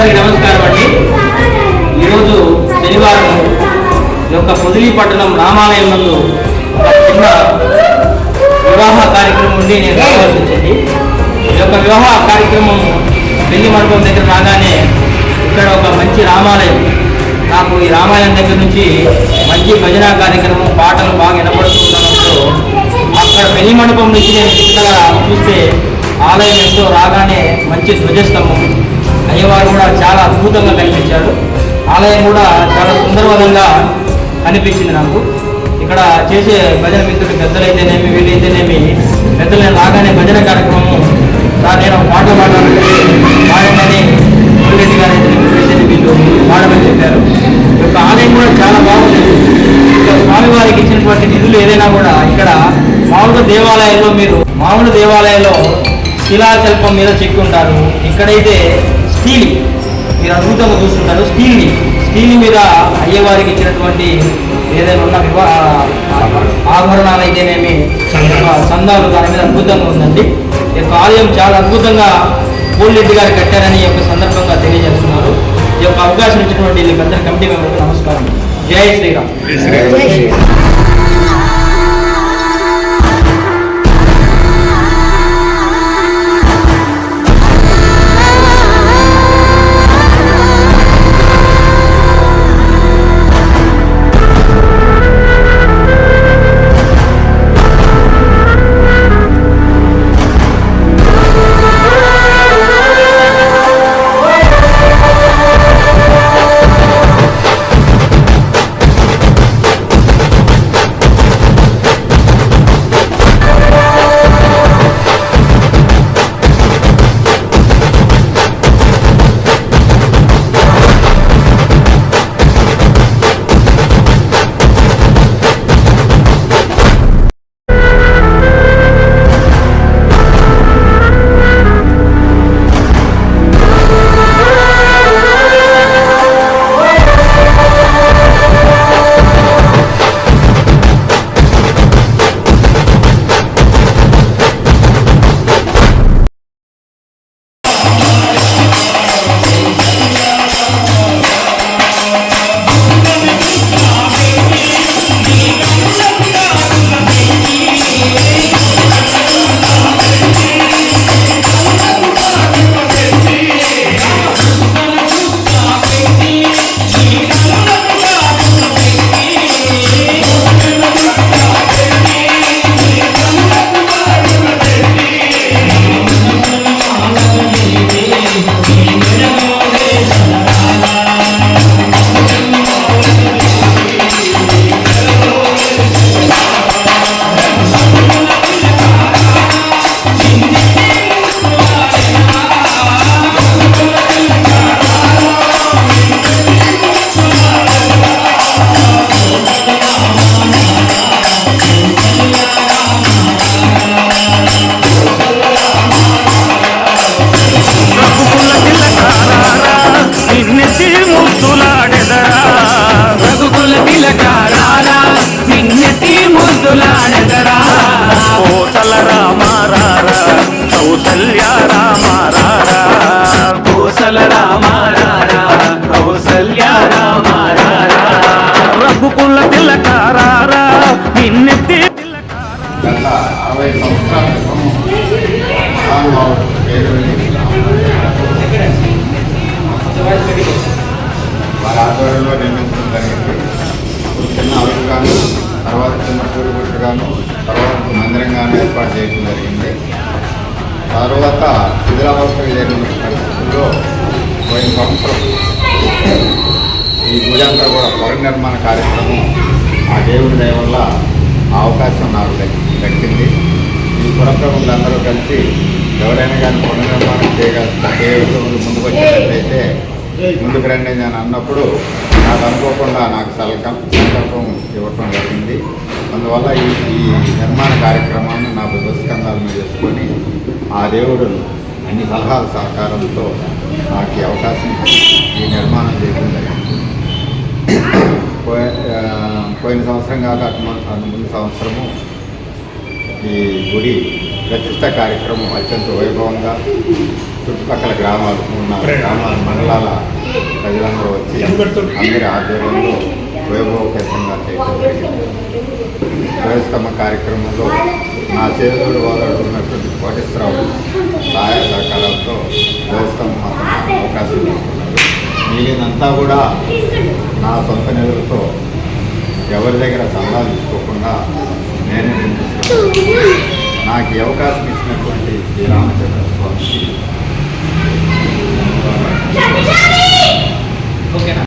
అందరికి నమస్కారం అండి. ఈరోజు శనివారం ఈ యొక్క పొదిలి పట్టణం రామాలయం నందు చిన్న వివాహ కార్యక్రమం నుండి నేను రావాల్సి వచ్చింది ఈ యొక్క వివాహ కార్యక్రమం పెళ్ళి మండపం దగ్గర రాగానే ఇక్కడ ఒక మంచి రామాలయం. నాకు ఈ రామాలయం దగ్గర నుంచి మంచి భజన కార్యక్రమం పాటలు బాగా వినపడుతుండడంతో అక్కడ పెళ్ళి మండపం నుంచి నేను చిన్నగా చూస్తే ఆలయం ఎంతో రాగానే మంచి ధ్వజస్తంభం. అయ్యవారు కూడా చాలా అద్భుతంగా కనిపించారు. ఆలయం కూడా చాలా సుందరవంతంగా కనిపించింది నాకు. ఇక్కడ చేసే భజన మిత్రుడు పెద్దలైతేనేమి వీళ్ళైతేనేమి పెద్దలని రాగానే భజన కార్యక్రమం సార్ నేను పాటలు పాట పాడాలంటే పాడమని రెడ్డి గారు అయితే వీళ్ళు పాడమని చెప్పారు. ఈ యొక్క ఆలయం కూడా చాలా బాగుంది. స్వామివారికి ఇచ్చినటువంటి నిధులు ఏదైనా కూడా ఇక్కడ మామూలు దేవాలయంలో మీరు మామూలు దేవాలయంలో శిలాశల్పం మీద చెక్కుంటారు ఇక్కడైతే స్టీల్. మీరు అద్భుతంగా చూస్తుంటారు. స్టీల్ని స్టీల్ మీద అయ్యవారికి ఇచ్చినటువంటి ఏదైనా ఉన్న వివా ఆభరణాలు అయితేనేమి సందాలు దాని మీద అద్భుతంగా ఉందండి. ఈ యొక్క ఆలయం చాలా అద్భుతంగా పూలరెడ్డి గారు కట్టారని ఈ యొక్క సందర్భంగా తెలియజేస్తున్నారు. ఈ యొక్క అవకాశం ఇచ్చినటువంటి వీళ్ళకందరి కమిటీ మెంబర్లకు నమస్కారం. జై శ్రీరామ్. అరవై సంవత్సరాల క్రితం మహానుభావుడు వారి ఆధ్వర్యంలో నిర్మించడం జరిగింది చిన్న అరుగుగాను తర్వాత చిన్న పూరిగుట్టుగాను తర్వాత మందిరంగాను ఏర్పాటు చేయడం జరిగింది తర్వాత శిథిలావస్థకు చేరిన పరిస్థితుల్లో పోయిన సంవత్సరం ఈ గుడి అంతా కూడా పునర్నిర్మాణ కార్యక్రమం ఆ దేవుడి దయ వల్ల అవకాశం నాకు దక్కింది. ఈ పురప్రముఖులందరూ కలిసి ఎవరైనా కానీ పునర్నిర్మాణం చేయగల చేయగల ముందుకు వచ్చినట్లయితే ముందుకు రండి నేను అన్నప్పుడు నాకు అనుకోకుండా నాకు సలకం సంకల్పం ఇవ్వటం జరిగింది. అందువల్ల ఈ ఈ నిర్మాణ కార్యక్రమాన్ని నా బుధస్కంధాల మీద చేసుకొని ఆ దేవుడు అన్ని సలహాల సహకారంతో నాకు అవకాశం ఈ నిర్మాణం చేయడం జరిగింది. పోయి- పోయిన సంవత్సరం కాక అటు ముందు సంవత్సరము ఈ గుడి ప్రతిష్ట కార్యక్రమం అత్యంత వైభవంగా చుట్టుపక్కల గ్రామాలు ఉన్న గ్రామాల మండలాల ప్రజలందరూ వచ్చి అందరి ఆధ్వర్యంలో వైభవపేతంగా చేయడం జరిగింది. ధ్వజస్తంభ కార్యక్రమంలో నా చేతుడు ఓదాడుతున్నటువంటి కోటేశ్వరరావు సహాయ సహకారాలతో ధ్వజస్తంభం అవకాశం తీసుకున్నారు. మిగిలినంతా కూడా నా సొంత నిధులతో ఎవరి దగ్గర సందాలు తీసుకోకుండా నేనే నాకు ఈ అవకాశం ఇచ్చినటువంటి శ్రీరామచంద్ర స్వామికి ఓకేనా